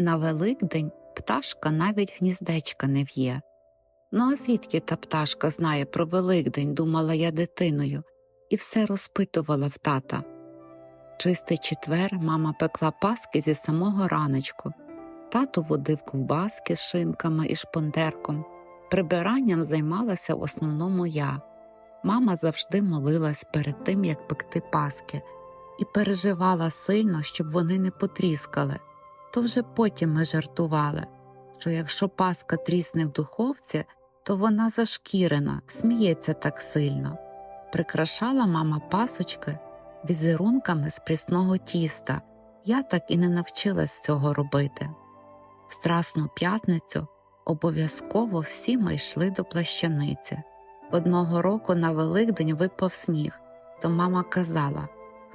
На Великдень пташка навіть гніздечка не в'є. Ну а звідки та пташка знає про Великдень, думала я дитиною, і все розпитувала в тата. Чистий четвер мама пекла паски зі самого раночку. Тато водив ковбаски з шинками і шпондерком. Прибиранням займалася в основному я. Мама завжди молилась перед тим, як пекти паски, і переживала сильно, щоб вони не потріскали. То вже потім ми жартували, що якщо паска трісне в духовці, то вона зашкірена, сміється так сильно. Прикрашала мама пасочки візерунками з прісного тіста. Я так і не навчилась цього робити. В Страсну п'ятницю обов'язково всі ми йшли до плащаниці. Одного року на Великдень випав сніг, то мама казала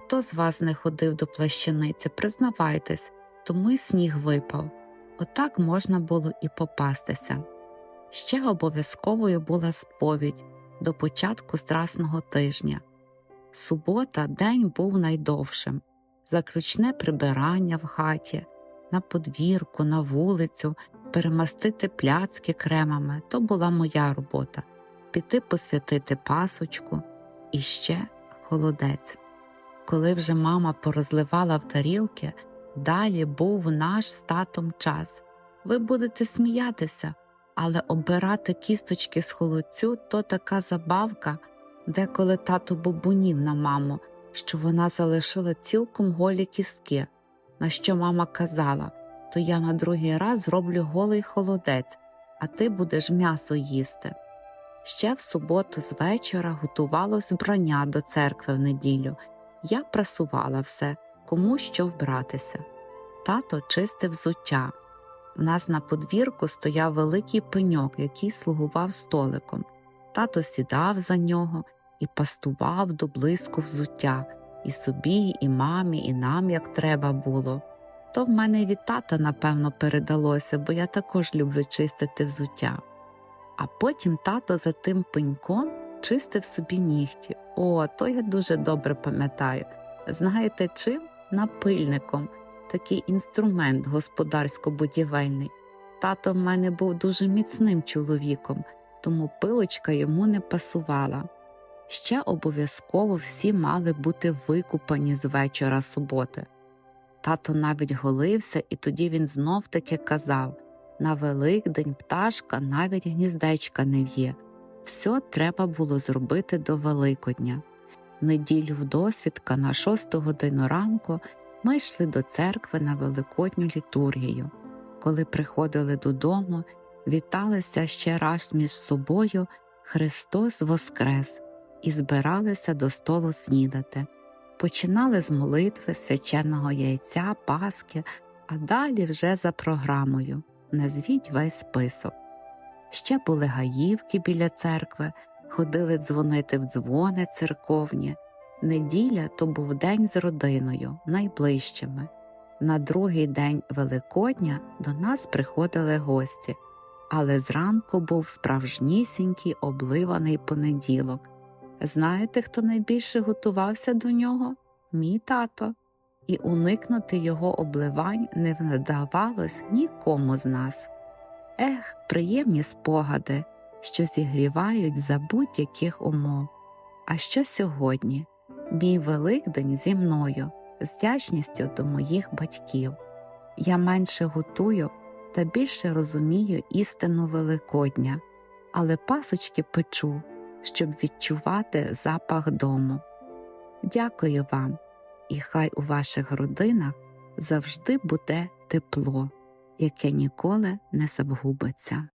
хто з вас не ходив до плащаниці, признавайтесь, тому й сніг випав. Отак можна було і попастися. Ще обов'язковою була сповідь до початку страсного тижня. Субота день був найдовшим, заключне прибирання в хаті, на подвірку, на вулицю, перемастити пляцки кремами то була моя робота, піти посвятити пасочку і ще холодець. Коли вже мама порозливала в тарілки, далі був наш з татом час. Ви будете сміятися, але обирати кісточки з холодцю то така забавка, деколи тато бубунів на маму, що вона залишила цілком голі кістки, на що мама казала то я на другий раз зроблю голий холодець, а ти будеш м'ясо їсти. Ще в суботу з вечора готувалось вбрання до церкви в неділю. Я прасувала все, кому що вбратися. Тато чистив взуття. В нас на подвірку стояв великий пеньок, який слугував столиком. Тато сідав за нього і пастував до блиску взуття і собі, і мамі, і нам як треба було. То в мене й від тата, напевно, передалося, бо я також люблю чистити взуття. А потім тато за тим пеньком чистив собі нігті. О, то я дуже добре пам'ятаю. Знаєте чим? Напильником. Такий інструмент господарсько-будівельний. Тато в мене був дуже міцним чоловіком, тому пилочка йому не пасувала. Ще обов'язково всі мали бути викупані з вечора суботи. Тато навіть голився, і тоді він знов таки казав на Великдень пташка навіть гніздечка не в'є. Все треба було зробити до Великодня. Неділю вдосвідка на шосту годину ранку ми йшли до церкви на великодню літургію. Коли приходили додому, віталися ще раз між собою Христос Воскрес і збиралися до столу снідати. Починали з молитви, свяченого яйця, паски, а далі вже за програмою назвіть весь список. Ще були гаївки біля церкви, ходили дзвонити в дзвони церковні. Неділя то був день з родиною, найближчими. На другий день Великодня до нас приходили гості, але зранку був справжнісінький обливаний понеділок. Знаєте, хто найбільше готувався до нього? Мій тато, і уникнути його обливань не вдавалось нікому з нас. Ех, приємні спогади, що зігрівають за будь-яких умов. А що сьогодні? Мій Великдень зі мною, з вдячністю до моїх батьків. Я менше готую та більше розумію істину Великодня, але пасочки печу, щоб відчувати запах дому. Дякую вам, і хай у ваших родинах завжди буде тепло, яке ніколи не загубиться.